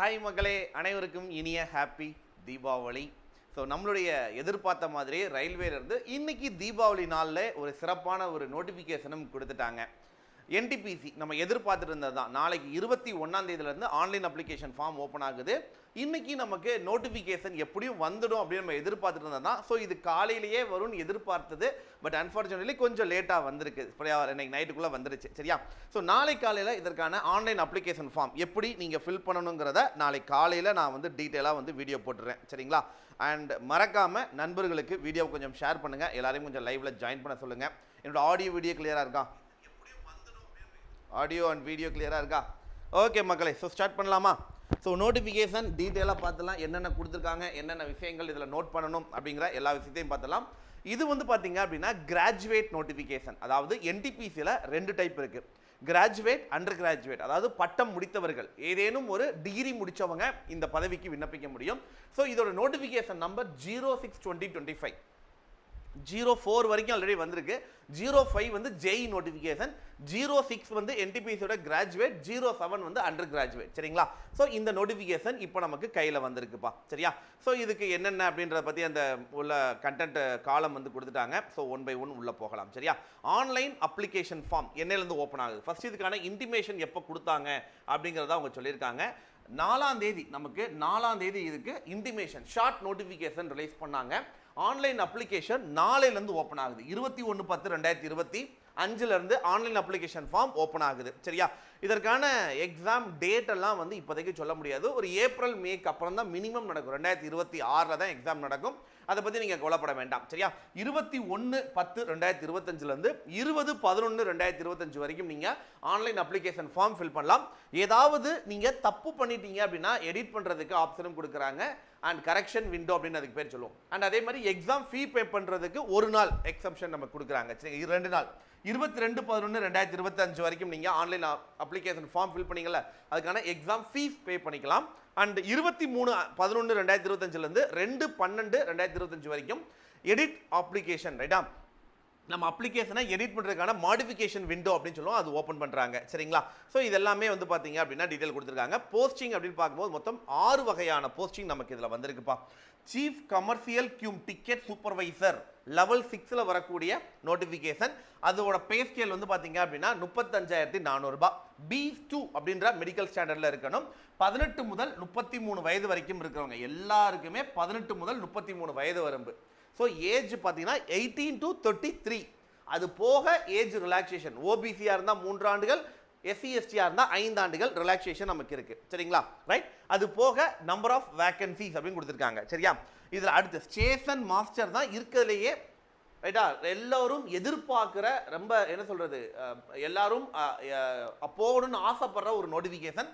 Hi மக்களே அனைவருக்கும் இனிய ஹாப்பி தீபாவளி. ஸோ நம்மளுடைய எதிர்பார்த்த மாதிரி ரயில்வேலேருந்து இன்னைக்கு தீபாவளி நாளில் ஒரு சிறப்பான ஒரு நோட்டிஃபிகேஷனும் கொடுத்துட்டாங்க. என்டிபிசி நம்ம எதிர்பார்த்துட்டு இருந்தது தான். நாளைக்கு இருபத்தி ஒன்றாம் தேதியிலேருந்து ஆன்லைன் அப்ளிகேஷன் ஃபார்ம் ஓப்பன் ஆகுது. இன்றைக்கி நமக்கு நோட்டிஃபிகேஷன் எப்படியும் வந்துடும் அப்படின்னு நம்ம எதிர்பார்த்துட்டு இருந்தது தான். ஸோ இது காலையிலேயே வரும்னு எதிர்பார்த்தது. பட் அன்ஃபார்ச்சுனேட்லி கொஞ்சம் லேட்டாக வந்திருக்கு. இப்படியா இன்னைக்கு நைட்டுக்குள்ளே வந்துருச்சு. சரியா? ஸோ நாளை காலையில் இதற்கான ஆன்லைன் அப்ளிகேஷன் ஃபார்ம் எப்படி நீங்கள் ஃபில் பண்ணணுங்கிறத நாளை காலையில் நான் வந்து டீட்டெயிலாக வந்து வீடியோ போட்டுறேன். சரிங்களா? அண்ட் மறக்காமல் நண்பர்களுக்கு வீடியோ கொஞ்சம் ஷேர் பண்ணுங்கள் எல்லாரையும் கொஞ்சம் லைவில் ஜாயின் பண்ண சொல்லுங்கள் என்னோடய ஆடியோ வீடியோ கிளியராக இருக்கா? ஆடியோ அண்ட் வீடியோ கிளியராக இருக்கா? ஓகே மக்களே ஸோ ஸ்டார்ட் பண்ணலாமா? ஸோ நோட்டிஃபிகேஷன் டீட்டெயிலாக பார்த்துலாம் என்னென்ன கொடுத்துருக்காங்க என்னென்ன விஷயங்கள் இதில் நோட் பண்ணணும் அப்படிங்கிற எல்லா விஷயத்தையும் பார்த்துலாம். இது வந்து பார்த்தீங்க அப்படின்னா கிராஜுவேட் நோட்டிஃபிகேஷன் அதாவது என்டிபிசியில் ரெண்டு டைப் இருக்குது கிராஜுவேட் அண்டர் கிராஜுவேட் அதாவது பட்டம் முடித்தவர்கள். ஏதேனும் ஒரு டிகிரி முடித்தவங்க இந்த பதவிக்கு விண்ணப்பிக்க முடியும். ஸோ இதோட notification number zero six twenty twenty five zero four வரைக்கும் ஆல்ரெடி வந்திருக்கு. ஜீரோ ஃபைவ் வந்து ஜெய் நோட்டிஃபிகேஷன் ஜீரோ சிக்ஸ் வந்து என்டிபிசியோட கிராஜுவேட் ஜீரோ செவன் வந்து அண்டர் கிராஜுவேட் சரிங்களா? ஸோ இந்த நோட்டிஃபிகேஷன் இப்போ நமக்கு கையில் வந்திருக்குப்பா. சரியா? ஸோ இதுக்கு என்னென்ன அப்படின்றத பற்றி அந்த உள்ள கண்டென்ட் காலம் வந்து கொடுத்துட்டாங்க. ஸோ ஒன் பை ஒன் உள்ளே போகலாம். சரியா? ஆன்லைன் அப்ளிகேஷன் ஃபார்ம் என்னையிலேருந்து ஓப்பன் ஆகுது? ஃபர்ஸ்ட் இதுக்கான இன்டிமேஷன் எப்போ கொடுத்தாங்க அப்படிங்கிறத அவங்க சொல்லியிருக்காங்க. நாலாம் தேதி நமக்கு நாலாம் தேதி இதுக்கு இன்டிமேஷன் ஷார்ட் நோட்டிஃபிகேஷன் ரிலீஸ் பண்ணாங்க. ஆன்லைன் அப்ளிகேஷன் நாளையிலேருந்து ஓப்பன் ஆகுது. இருபத்தி ஒன்று பத்து ரெண்டாயிரத்தி இருபத்தி அஞ்சுலேருந்து ஆன்லைன் அப்ளிகேஷன் ஃபார்ம் ஓப்பன் ஆகுது. சரியா? இதற்கான எக்ஸாம் டேட் எல்லாம் வந்து இப்போதைக்கு சொல்ல முடியாது. ஒரு ஏப்ரல் மேக்கு அப்புறம் தான் மினிமம் நடக்கும். ரெண்டாயிரத்தி இருபத்தி ஆறில் தான் எக்ஸாம் நடக்கும். அதை பற்றி நீங்கள் கவலைப்பட வேண்டாம். சரியா? இருபத்தி ஒன்று பத்து ரெண்டாயிரத்தி இருபத்தஞ்சிலேருந்து இருபது பதினொன்று ரெண்டாயிரத்தி இருபத்தஞ்சு வரைக்கும் நீங்கள் ஆன்லைன் அப்ளிகேஷன் ஃபார்ம் ஃபில் பண்ணலாம். ஏதாவது நீங்கள் தப்பு பண்ணிட்டீங்க அப்படின்னா எடிட் பண்ணுறதுக்கு ஆப்ஷனும் கொடுக்குறாங்க. அண்ட் கரெக்ஷன் விண்டோ அப்படின்னு அதுக்கு பேர் சொல்லுவோம். அண்ட் அதே மாதிரி எக்ஸாம் ஃபீ பே பண்ணுறதுக்கு ஒரு நாள் எக்ஸப்ஷன் நம்ம கொடுக்குறாங்க. சரி ரெண்டு நாள். இருபத்தி ரெண்டு பதினொன்று ரெண்டாயிரத்தி இருபத்தஞ்சு வரைக்கும் நீங்கள் ஆன்லைன் அப்ளிகேஷன் ஃபார்ம் ஃபில் பண்ணீங்கல்ல அதுக்கான எக்ஸாம் ஃபீஸ் பே பண்ணிக்கலாம். அண்ட் இருபத்தி மூணு பதினொன்று ரெண்டாயிரத்தி இருபத்தஞ்சிலேருந்து ரெண்டு பன்னெண்டு ரெண்டாயிரத்தி இருபத்தஞ்சு வரைக்கும் எடிட் அப்ளிகேஷன் ரைட்டா நம்ம அப்ளிகேஷனை எடிட் பண்ணுறதுக்கான மாடிஃபிகேஷன் விண்டோ அப்படின்னு சொல்லுவோம். அது ஓப்பன் பண்ணுறாங்க சரிங்களா? ஸோ இது எல்லாமே வந்து பார்த்தீங்க அப்படின்னா டீட்டெயில் கொடுத்துருக்காங்க. போஸ்டிங் அப்படின்னு பார்க்கும்போது மொத்தம் ஆறு வகையான போஸ்டிங் நமக்கு இதில் வந்திருக்குப்பா. Chief commercial cum ticket supervisor level சிக்ஸில் வரக்கூடிய நோட்டிஃபிகேஷன் அதோட பே ஸ்கேல் வந்து பார்த்தீங்க அப்படின்னா முப்பத்தஞ்சாயிரத்தி நானூறுபா பி டூ அப்படின்ற மெடிக்கல் ஸ்டாண்டர்டில் இருக்கணும். பதினெட்டு முதல் முப்பத்தி மூணு வயது வரைக்கும் இருக்கிறவங்க எல்லாருக்குமே பதினெட்டு முதல் முப்பத்தி மூணு வயது வரம்பு. ஸோ ஏஜ் பார்த்தீங்கன்னா எயிட்டீன் டு தேர்ட்டி த்ரீ அது போக ஏஜ் ரிலாக்ஸேஷன் ஓபிசியாக இருந்தால் மூன்று ஆண்டுகள் எஸ்சி எஸ்டியாக இருந்தால் ஐந்து ஆண்டுகள் ரிலாக்ஸேஷன் நமக்கு இருக்குது சரிங்களா? ரைட் அது போக நம்பர் ஆஃப் வேக்கன்சிஸ் அப்படின்னு கொடுத்துருக்காங்க. சரியா? இதில் அடுத்து ஸ்டேஷன் மாஸ்டர் தான் இருக்கிறதுலையே ரைட்டா எல்லோரும் எதிர்பார்க்குற ரொம்ப என்ன சொல்கிறது எல்லாரும் போகணும்னு ஆசைப்படுற ஒரு நோட்டிஃபிகேஷன்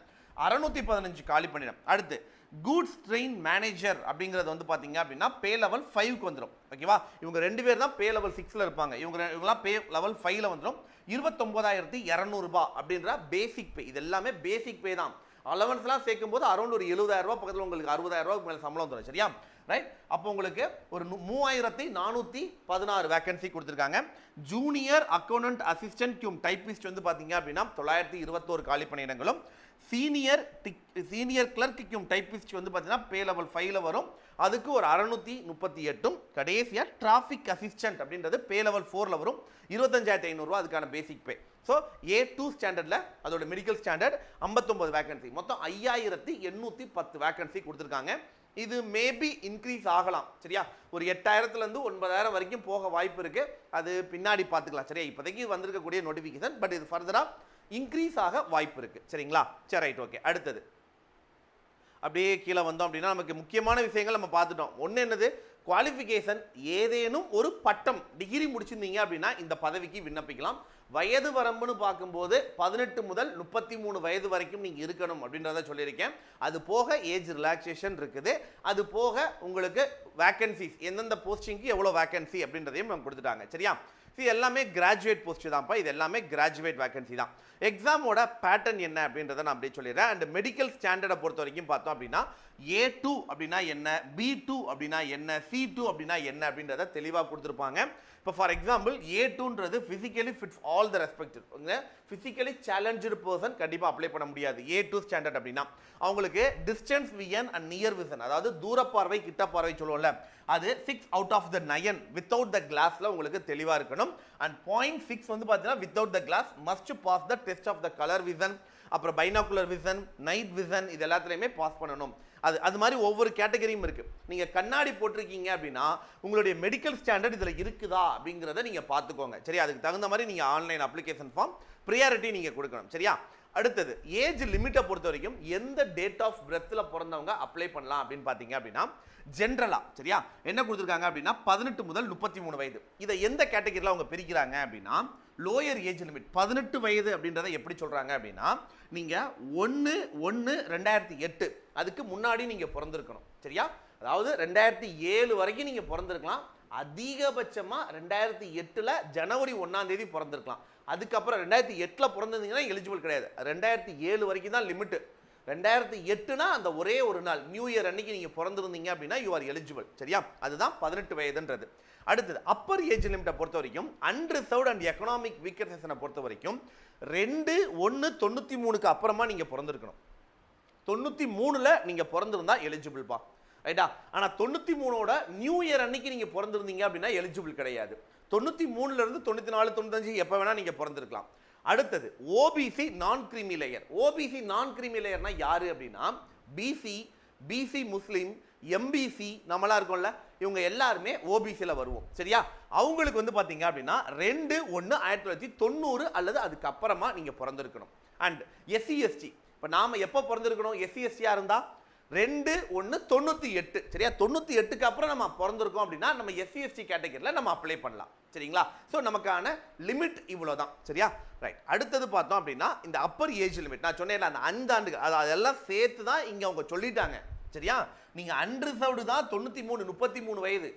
அறநூற்றி பதினஞ்சு காலி பண்ணிடும். அடுத்து கூட்ஸ் ட்ரெயின் மேனேஜர் அப்படிங்கிறது வந்து பார்த்தீங்க அப்படின்னா பே லெவல் ஃபைவ்க்கு வந்துடும் ஓகேவா இவங்க ரெண்டு பேர் தான் பே லெவல் சிக்ஸில் இருப்பாங்க. இவங்க ரெ- பே லெவல் ஃபைவ்ல வந்துடும் இருபத்தொம்போதாயிரத்தி இரநூறுபா அப்படின்ற பேசிக் பே இது எல்லாமே பேசிக் பே தான். அலவன்ஸ்லாம் சேர்க்கும் போது அரௌண்ட் ஒரு எழுபதாயிரம் ரூபாய் பக்கத்தில் உங்களுக்கு அறுபதாயிரம் மேலே சம்பளம் வந்துடும் சரியா? ரைட் அப்போ உங்களுக்கு ஒரு நு- மூவாயிரத்தி நானூற்றி பதினாறு வேகன்சி கொடுத்துருக்காங்க. Junior accountant assistant cum typist வந்து பார்த்தீங்க அப்படின்னா தொள்ளாயிரத்தி இருபத்தோரு காலி பணியிடங்களும் சீனியர் டிக் சீனியர் கிளர்க்குக்கும் டைப்பிஸ்ட் வந்து பார்த்தீங்கன்னா பே லெவல் ஃபைவ்ல வரும். அதுக்கு ஒரு அறநூற்றி முப்பத்தி எட்டும் கடைசியாக டிராஃபிக் அசிஸ்டன்ட் அப்படின்றது பே லெவல் ஃபோரில் வரும். இருபத்தஞ்சாயிரத்தி ஐநூறுரூவா அதுக்கான பேசிக் பே ஸோ ஏ டூ ஸ்டாண்டர்டில் அதோட மெடிக்கல் ஸ்டாண்டர்ட் ஐம்பத்தொம்பது வேகன்சி மொத்தம் ஐயாயிரத்தி எண்ணூற்றி பத்து வேகன்சி கொடுத்துருக்காங்க. இது மேபி இன்க்ரீஸ் ஆகலாம். சரியா? ஒரு எட்டாயிரத்துலேருந்து ஒன்பதாயிரம் வரைக்கும் போக வாய்ப்பு இருக்குது அது பின்னாடி பார்த்துக்கலாம். சரியா? இப்போதைக்கு வந்திருக்கக்கூடிய நோட்டிஃபிகேஷன் பட் இது ஃபர்தராக இன்க்ரீஸ் ஆக வாய்ப்பு இருக்குது சரிங்களா? சரி ரைட் ஓகே அடுத்தது. அப்படியே கீழே வந்தோம் அப்படின்னா நமக்கு முக்கியமான விஷயங்கள் நம்ம பார்த்துட்டோம். ஒன்று என்னது? குவாலிஃபிகேஷன் ஏதேனும் ஒரு பட்டம் டிகிரி முடிச்சிருந்தீங்க அப்படின்னா இந்த பதவிக்கு விண்ணப்பிக்கலாம். வயது வரம்புன்னு பார்க்கும்போது பதினெட்டு முதல் முப்பத்தி மூணு வயது வரைக்கும் நீங்கள் இருக்கணும் அப்படின்றத சொல்லியிருக்கேன். அது போக ஏஜ் ரிலாக்ஸேஷன் இருக்குது. அது போக உங்களுக்கு வேக்கன்சிஸ் எந்தெந்த போஸ்டிங்க்கு எவ்வளோ வேக்கன்சி அப்படின்றதையும் நம்ம கொடுத்துட்டாங்க. சரியா? இது எல்லாமே கிராஜுவேட் போஸ்ட் தான்ப்பா. இது எல்லாமே கிராஜுவேட் வேகன்சி தான். எக்ஸாமோட பேட்டர்ன் என்ன அப்படின்றத நான் அப்படியே சொல்லிடுறேன். அண்ட் மெடிக்கல் ஸ்டாண்டர்டை பொறுத்த வரைக்கும் பார்த்தோம் அப்படின்னா ஏ டூ அப்படின்னா என்ன பி டூ அப்படின்னா என்ன சி டூ அப்படின்னா என்ன அப்படின்றத தெளிவாக கொடுத்துருப்பாங்க. இப்போ for example A டூன்றது physically fits all the respect physically challenge person கண்டிப்பாக அப்ளை பண்ண முடியாது. ஏ டூ ஸ்டாண்டர்ட் அப்படின்னா. அவங்களுக்கு டிஸ்டன்ஸ் வியன் அண்ட் நியர் விசன் அதாவது தூர பார்வை கிட்ட பார்வை சொல்லுவோம்ல அது six out of the nine without the கிளாஸில் உங்களுக்கு தெளிவாக இருக்கணும். அண்ட் பாயிண்ட் சிக்ஸ் வந்து பார்த்தீங்கன்னா without the glass must pass the test of the colour vision அப்புறம் பைனாகுலர் விசன் நைட் விசன் இது எல்லாத்துலேயுமே பாஸ் பண்ணணும். அது அது மாதிரி ஒவ்வொரு கேட்டகரியும் இருக்குது நீங்கள் கண்ணாடி போட்டிருக்கீங்க அப்படின்னா உங்களுடைய மெடிக்கல் ஸ்டாண்டர்ட் இதில் இருக்குதா அப்படிங்கிறத நீங்கள் பார்த்துக்கோங்க. சரியா? அதுக்கு தகுந்த மாதிரி நீங்கள் ஆன்லைன் அப்ளிகேஷன் ஃபார்ம் ப்ரியாரிட்டி நீங்கள் கொடுக்கணும். சரியா? அடுத்தது ஏஜ் லிமிட்டை பொறுத்த வரைக்கும் எந்த டேட் ஆஃப் பிரெத்தில் பிறந்தவங்க அப்ளை பண்ணலாம் அப்படின்னு பார்த்தீங்க அப்படின்னா ஜென்ரலாக சரியா? என்ன கொடுத்துருக்காங்க அப்படின்னா பதினெட்டு முதல் முப்பத்தி மூணு வயது. இதை எந்த கேட்டகரியில் அவங்க பிரிக்கிறாங்க அப்படின்னா லோயர் ஏஜ் லிமிட் பதினெட்டு வயது அப்படின்றத எப்படி சொல்கிறாங்க அப்படின்னா நீங்கள் ஒன்று ஒன்று ரெண்டாயிரத்தி எட்டு அதுக்கு முன்னாடி நீங்கள் பிறந்திருக்கணும் சரியா? அதாவது ரெண்டாயிரத்தி ஏழு வரைக்கும் நீங்கள் பிறந்திருக்கலாம் அதிகபட்சமாக ரெண்டாயிரத்தி எட்டில் ஜனவரி ஒன்றாம் தேதி பிறந்திருக்கலாம். அதுக்கப்புறம் ரெண்டாயிரத்தி எட்டில் பிறந்திருந்தீங்கன்னா எலிஜிபிள் கிடையாது. ரெண்டாயிரத்தி ஏழு வரைக்கும் தான் லிமிட் ரெண்டாயிரத்தி எட்டுனா அந்த ஒரே ஒரு நாள் நியூ இயர் அன்னைக்கு நீங்கள் பிறந்திருந்தீங்க அப்படின்னா யூ ஆர் எலிஜிபிள் சரியா? அதுதான் பதினெட்டு வயதுன்றது. அடுத்தது அப்பர் ஏஜ் லிமிட்டை பொறுத்த வரைக்கும் அன்ரிசர்வ்ட் அண்ட் எக்கனாமிக் வீக்கர் செஷனை பொறுத்த வரைக்கும் ரெண்டு ஒன்று தொண்ணூற்றி மூணுக்கு அப்புறமா நீங்கள் பிறந்திருக்கணும். தொண்ணூற்றி மூணில் நீங்கள் பிறந்திருந்தா எலிஜிபிள்ப்பா ரைட்டா? ஆனால் தொண்ணூற்றி மூணோட நியூ இயர் அன்னைக்கு நீங்கள் பிறந்திருந்தீங்க அப்படின்னா எலிஜிபிள் கிடையாது. தொண்ணூற்றி மூணுலேருந்து தொண்ணூற்றி நாலு தொண்ணூத்தஞ்சு எப்போ வேணால் நீங்கள் பிறந்திருக்கலாம். அடுத்தது OBC non creamy layer OBC non creamy லேயர்னா யார் அப்படின்னா பிசி பிசி முஸ்லீம் எம்பிசி நம்மளாம் இருக்கோம்ல இவங்க எல்லாருமே ஓபிசியில் வருவோம். சரியா? அவங்களுக்கு வந்து பார்த்தீங்க அப்படின்னா ரெண்டு ஒன்று ஆயிரத்தி தொள்ளாயிரத்தி தொண்ணூறு அல்லது அதுக்கப்புறமா நீங்கள் பிறந்திருக்கணும். அண்ட் எஸ்சி எஸ்டி இப்போ நாம் எப்போ பிறந்திருக்கணும்? எஸ்சி எஸ்டியாக இருந்தால் ரெண்டு ஒன்று தொண்ணூற்றி எட்டு. சரியா? தொண்ணூற்றி எட்டுக்கு அப்புறம் நம்ம பிறந்திருக்கோம் அப்படின்னா நம்ம எஸ்சிஎஸ்டி கேட்டகரியில் நம்ம அப்ளை பண்ணலாம். சரிங்களா? ஸோ நமக்கான லிமிட் இவ்வளோ தான் சரியா? ரைட் அடுத்தது பார்த்தோம் அப்படின்னா இந்த அப்பர் ஏஜ் லிமிட் நான் சொன்னேன் அந்த அஞ்சு அது அதெல்லாம் சேர்த்து தான் இங்கே அவங்க சொல்லிட்டாங்க. சரியா? நீங்கள் அன்ரிசர்வ்டு தான் தொண்ணூற்றி மூணு முப்பத்தி மூணு வயது.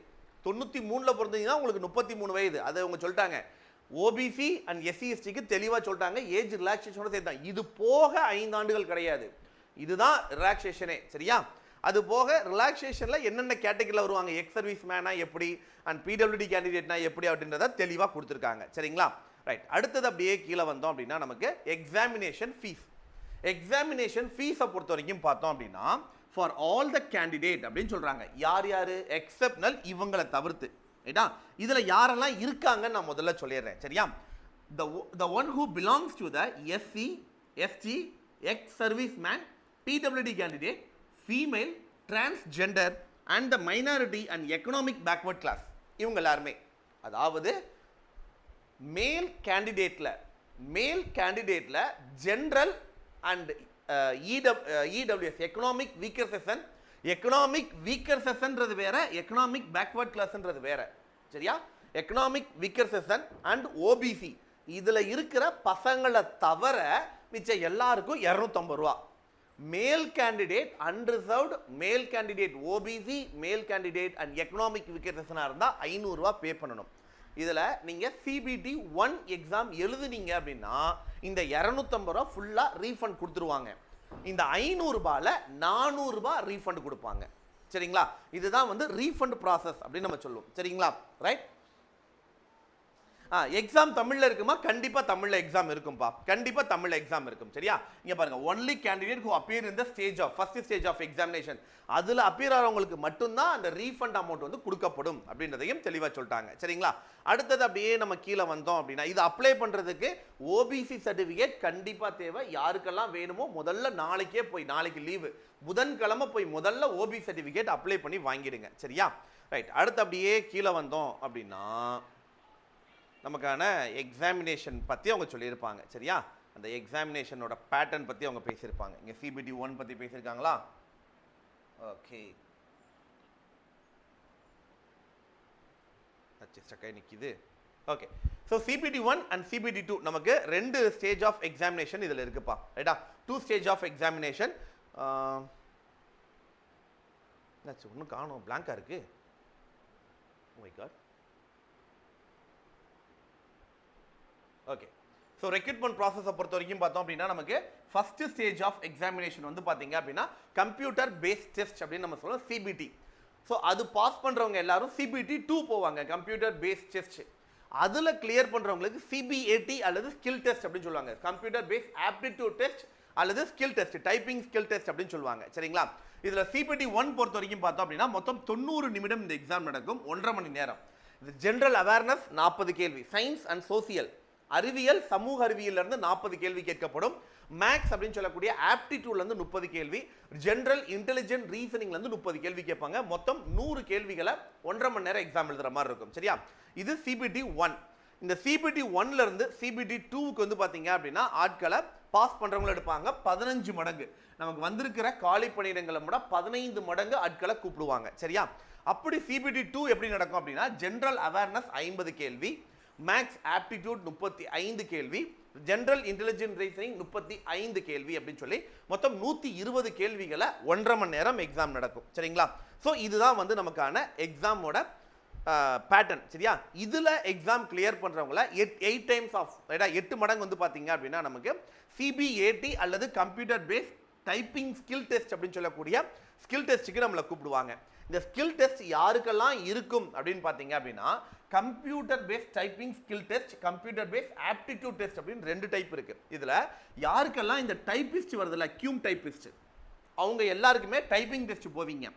தொண்ணூற்றி மூணில் பிறந்தீங்கன்னா உங்களுக்கு முப்பத்தி மூணு வயது. அதை அவங்க சொல்லிட்டாங்க. ஓபிசி அண்ட் எஸ்சிஎஸ்டிக்கு தெளிவாக சொல்லிட்டாங்க. ஏஜ் ரிலாக்ஸேஷனோட சேர்த்தாங்க இது போக ஐந்து ஆண்டுகள் கிடையாது. இதுதான் ரிலாக்ஸேஷனே சரியா? அது போக ரிலாக்ஸேஷனில் என்னென்ன கேட்டகரியில் வருவாங்க? எக்ஸ் சர்வீஸ் மேனா எப்படி? அண்ட் பிடபிள்யூடி கேண்டிடேட்னா எப்படி? அப்படின்றத தெளிவாக கொடுத்துருக்காங்க. சரிங்களா? ரைட் அடுத்தது அப்படியே கீழே வந்தோம் அப்படின்னா நமக்கு எக்ஸாமினேஷன் ஃபீஸ் எக்ஸாமினேஷன் ஃபீஸை பொறுத்த வரைக்கும் பார்த்தோம் அப்படின்னா ஃபார் ஆல் த கேண்டிடேட் அப்படின்னு சொல்கிறாங்க யார் யார்? எக்ஸப்னல் இவங்களை தவிர்த்து. ரைட்டா இதில் யாரெல்லாம் இருக்காங்கன்னு நான் முதல்ல சொல்லிடுறேன். சரியா? The one who belongs to the SC ST ex service man PWD candidate, female, transgender and the minority and economic backward class இவங்க எல்லாருமே. அதாவது மேல் கேண்டிடேட்டில் male கேண்டிடேட்டில் general and EWS economic weaker section economic weaker செஷன்றது வேற economic backward கிளாஸ்ன்றது வேற. சரியா? Economic weaker section and OBC இதில் இருக்கிற பசங்களை தவிர மிச்சம் எல்லாருக்கும் இரநூத்தம்பது ரூபா. Male candidate unreserved male candidate OBC male candidate and economic விக்கெட்டஸ்னாக இருந்தால் ஐநூறுரூவா பே பண்ணணும். இதில் நீங்கள் சிபிடி ஒன் எக்ஸாம் எழுதுனீங்க அப்படின்னா இந்த இரநூத்தம்பது ரூபா ஃபுல்லாக ரீஃபண்ட் கொடுத்துருவாங்க. இந்த ஐநூறுரூபாவில் நானூறுரூபா ரீஃபண்ட் கொடுப்பாங்க. சரிங்களா? இதுதான் வந்து ரீஃபண்ட் ப்ராசஸ் அப்படின்னு நம்ம சொல்லுவோம். சரிங்களா? ரைட் ஆ எக்ஸாம் தமிழில் இருக்குமா? கண்டிப்பாக தமிழில் எக்ஸாம் இருக்கும்பா. கண்டிப்பாக தமிழில் எக்ஸாம் இருக்கும். சரியா? இங்கே பாருங்க ஒன்லி கேண்டிடேட் ஹூ அப்பியர் இந்த stage of first stage of examination அதில் அப்பியர் ஆகிறவங்களுக்கு மட்டும்தான் அந்த ரீஃபண்ட் அமௌண்ட் வந்து கொடுக்கப்படும் அப்படின்றதையும் தெளிவாக சொல்லிட்டாங்க. சரிங்களா? அடுத்தது அப்படியே நம்ம கீழே வந்தோம் அப்படின்னா இது அப்ளை பண்ணுறதுக்கு ஓபிசி சர்டிஃபிகேட் கண்டிப்பாக தேவை. யாருக்கெல்லாம் வேணுமோ முதல்ல நாளைக்கே போய் நாளைக்கு லீவு புதன்கிழமை போய் முதல்ல ஓபி சர்டிஃபிகேட் அப்ளை பண்ணி வாங்கிடுங்க. சரியா? ரைட் அடுத்து அப்படியே கீழே வந்தோம் அப்படின்னா நமக்கான எக்ஸாமினேஷன் பற்றி அவங்க சொல்லியிருப்பாங்க. சரியா? அந்த எக்ஸாமினேஷனோட பேட்டர்ன் பற்றி அவங்க பேசியிருப்பாங்க. இங்கே சிபிடி ஒன் பற்றி பேசியிருக்காங்களா? ஓகே அச்சு ஸ்டக்காய் நிற்கிது okay so CBT one and CBT two நமக்கு ரெண்டு ஸ்டேஜ் ஆஃப் எக்ஸாமினேஷன் இதில் இருக்குப்பா. ரைட்டா டூ ஸ்டேஜ் ஆஃப் எக்ஸாமினேஷன் என்னாச்சு? ஒன்றும் காணும். பிளாங்காக இருக்குது my oh god okay so recruitment ப்ராசஸை பொறுத்த வரைக்கும் பார்த்தோம் அப்படின்னா நமக்கு ஃபஸ்ட்டு ஸ்டேஜ் ஆஃப் எக்ஸாமினேஷன் வந்து பார்த்தீங்க அப்படின்னா கம்ப்யூட்டர் பேஸ் டெஸ்ட் அப்படின்னு நம்ம சொல்லுவோம் சிபிடி ஸோ அது பாஸ் பண்ணுறவங்க எல்லாரும் சிபிடி டூ போவாங்க கம்ப்யூட்டர் பேஸ் டெஸ்ட் அதில் கிளியர் பண்ணுறவங்களுக்கு சிபிஏடி அல்லது ஸ்கில் டெஸ்ட் அப்படின்னு சொல்லுவாங்க. கம்ப்யூட்டர் பேஸ் ஆப்டிடியூட் டெஸ்ட் அல்லது skill test typing skill test அப்படின்னு சொல்லுவாங்க. சரிங்களா? இதில் சிபிடி ஒன் பொறுத்த வரைக்கும் பார்த்தோம் அப்படின்னா மொத்தம் தொண்ணூறு நிமிடம் இந்த எக்ஸாம் நடக்கும் ஒன்றரை மணி நேரம். இது ஜென்ரல் அவேர்னஸ் நாற்பது கேள்வி. சயின்ஸ் அண்ட் சோசியல் அறிவியல் சமூக அறிவியல்ல இருந்து நாற்பது கேள்வி கேட்கப்படும். மேக்ஸ் அப்படின்னு சொல்லக்கூடிய ஆப்டிடியூட்லேருந்து முப்பது கேள்வி. ஜென்ரல் இன்டெலிஜென்ட் ரீசனிங்லேருந்து முப்பது கேள்வி கேட்பாங்க. மொத்தம் நூறு கேள்விகளை ஒன்றரை மணி நேரம் எக்ஸாம் எழுதுற மாதிரி இருக்கும். சரியா? இது சிபிடி ஒன் இந்த சிபிடி ஒன்லேருந்து சிபிடி டூவுக்கு வந்து பார்த்தீங்க அப்படின்னா ஆட்களை பாஸ் பண்ணுறவங்களும் எடுப்பாங்க. பதினஞ்சு மடங்கு. நமக்கு வந்திருக்கிற காலி பணியிடங்களை விட பதினைந்து மடங்கு ஆட்களை கூப்பிடுவாங்க. சரியா? அப்படி சிபிடி டூ எப்படி நடக்கும் அப்படின்னா ஜென்ரல் அவேர்னஸ் ஐம்பது கேள்வி மேக்ஸ் ஆப்டிடியூட் முப்பத்தி ஐந்து கேள்வி. ஜென்ரல் இன்டெலிஜென்ட் ரீசனிங் முப்பத்தி ஐந்து கேள்வி அப்படின்னு சொல்லி மொத்தம் நூற்றி இருபது கேள்விகளை ஒன்றரை மணி நேரம் எக்ஸாம் நடக்கும். சரிங்களா? ஸோ இதுதான் வந்து நமக்கான எக்ஸாமோட பேட்டர்ன் சரியா? இதில் எக்ஸாம் கிளியர் பண்ணுறவங்கள எட் எயிட் டைம்ஸ் ஆஃப் ரைட்டா எட்டு மடங்கு வந்து பார்த்தீங்க அப்படின்னா நமக்கு சிபிஏடி அல்லது computer based typing skill test அப்படின்னு சொல்லக்கூடிய ஸ்கில் டெஸ்ட்டுக்கு நம்மளை கூப்பிடுவாங்க. இந்த ஸ்கில் டெஸ்ட் யாருக்கெல்லாம் இருக்கும் அப்படின்னு பார்த்தீங்க அப்படின்னா computer based typing skill test computer based aptitude test அப்படின்னு ரெண்டு டைப் இருக்குது இதில் யாருக்கெல்லாம் இந்த டைப்பிஸ்ட் வருதுல்ல கியூம் டைப்பிஸ்ட் அவங்க எல்லாருக்குமே டைப்பிங் டெஸ்ட் போவீங்க.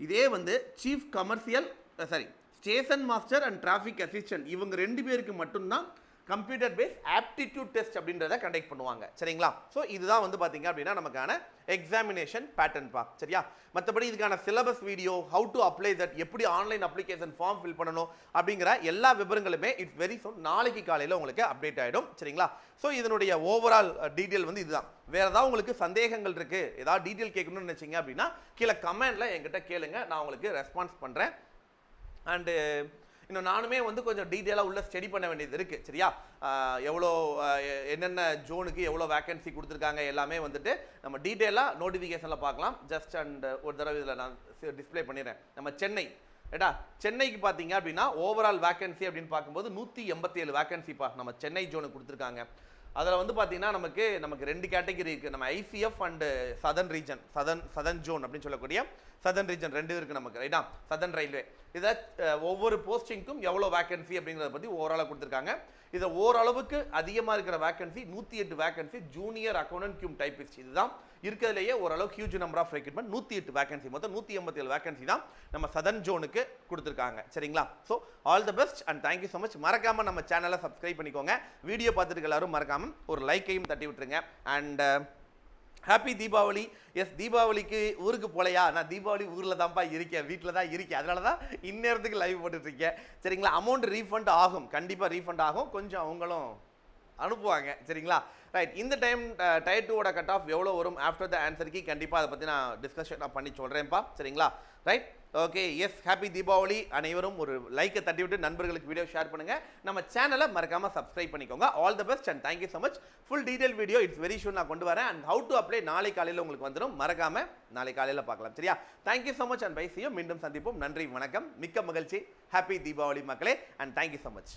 இதே வந்து chief commercial sorry station master and traffic assistant இவங்க ரெண்டு பேருக்கு மட்டும்தான் கம்ப்யூட்டர் பேஸ் ஆப்டிடியூட் டெஸ்ட் அப்படின்றத கண்டக்ட் பண்ணுவாங்க. சரிங்களா? ஸோ இதுதான் வந்து பார்த்தீங்க அப்படின்னா நமக்கான எக்ஸாமினேஷன் பேட்டர்ன் பா. சரியா? மற்றபடி இதுக்கான syllabus video how to apply that எப்படி ஆன்லைன் அப்ளிகேஷன் ஃபார்ம் ஃபில் பண்ணணும் அப்படிங்கிற எல்லா விவரங்களுமே இட்ஸ் வெரி சோன் நாளைக்கு காலையில் உங்களுக்கு அப்டேட் ஆகிடும் சரிங்களா? ஸோ இதனுடைய ஓவரால் டீட்டெயில் uh, வந்து இதுதான். வேற ஏதாவது உங்களுக்கு சந்தேகங்கள் இருக்கு ஏதாவது டீட்டெயில் கேட்கணும்னு நினைச்சீங்க அப்படின்னா கீழே கமெண்ட்ல என்கிட்ட கேளுங்க. நான் உங்களுக்கு ரெஸ்பான்ஸ் பண்ணுறேன் அண்டு இன்னும் நானுமே வந்து கொஞ்சம் டீட்டெயிலாக உள்ள ஸ்டடி பண்ண வேண்டியது இருக்குது சரியா? எவ்வளோ என்னென்ன ஜோனுக்கு எவ்வளோ வேக்கன்சி கொடுத்துருக்காங்க எல்லாமே வந்துட்டு நம்ம டீட்டெயிலாக நோட்டிஃபிகேஷனில் பார்க்கலாம். ஜஸ்ட் அண்ட் ஒரு தடவை இதில் நான் டிஸ்பிளே பண்ணிடுறேன். நம்ம சென்னை ஏடா சென்னைக்கு பார்த்தீங்க அப்படின்னா ஓவரால் வேக்கன்சி அப்படின்னு பார்க்கும்போது நூற்றி எண்பத்தி ஏழு வேக்கன்சிப்பா நம்ம சென்னை ஜோனுக்கு கொடுத்துருக்காங்க. அதில் வந்து பார்த்தீங்கன்னா நமக்கு நமக்கு ரெண்டு கேட்டகரி இருக்குது நம்ம ICF and southern region southern southern zone அப்படின்னு சொல்லக்கூடிய சதன் ரீஜன் ரெண்டு இருக்குது நமக்கு ரைட்டா சதன் ரயில்வே இதை ஒவ்வொரு போஸ்டிங்க்கும் எவ்வளோ வேக்கன்சி அப்படிங்கிறத பற்றி ஓவராலாக கொடுத்துருக்காங்க. இதை ஓரளவுக்கு அதிகமாக இருக்கிற வேக்கன்சி நூற்றி எட்டு vacancy junior accountant cum typist இதுதான். இருக்கிறதுலையே ஓரளவுக்கு ஹியூஜ் நம்பர் ஆஃப் ரெக்ரூட்மெண்ட் நூற்றி எட்டு வேக்கன்சி மொத்தம் நூற்றி எண்பத்தி ஏழு வேக்கன்சி தான் நம்ம சதன் ஜோனுக்கு கொடுத்துருக்காங்க. சரிங்களா? So all the best and thank you so much மறக்காமல் நம்ம சேனலை சப்ஸ்கிரைப் பண்ணிக்கோங்க. வீடியோ பார்த்துட்டு எல்லாரும் மறக்காமல் ஒரு லைக்கையும் தட்டி விட்டுருங்க. அண்ட் ஹாப்பி தீபாவளி எஸ் தீபாவளிக்கு ஊருக்கு போலையா? நான் தீபாவளி ஊரில் தான்ப்பா இருக்கேன். வீட்டில் தான் இருக்கேன். அதனால தான் இந்நேரத்துக்கு லைவ் போட்டுட்ருக்கேன். சரிங்களா? அமௌண்ட் ரீஃபண்ட் ஆகும். கண்டிப்பாக ரீஃபண்ட் ஆகும். கொஞ்சம் அவங்களும் அனுப்புவாங்க. சரிங்களா? ரைட் இந்த டைம் டயர் டூவோட கட் ஆஃப் எவ்வளோ வரும்? ஆஃப்டர் த ஆன்சருக்கு கண்டிப்பாக அதை பற்றி நான் டிஸ்கஷன் நான் பண்ணி சொல்கிறேன்ப்பா சரிங்களா? Right okay yes happy Deepavali அனைவரும் ஒரு லைக்கை தட்டி விட்டு நண்பர்களுக்கு வீடியோ ஷேர் பண்ணுங்க. நம்ம சேனலை மறக்காம சப்ஸ்கிரைப் பண்ணிக்கோங்க. All the best and thank you so much full detail video it's very sure நான் கொண்டு வரேன். அண்ட் ஹவு டு அப்ளை நாளை காலையில் உங்களுக்கு வந்துடும் மறக்காம நாளை காலையில் பார்க்கலாம். சரியா? Thank you so much and பைசியும் மீண்டும் சந்திப்போம். நன்றி வணக்கம். மிக்க மகிழ்ச்சி. ஹாப்பி தீபாவளி மக்களே. And thank you so much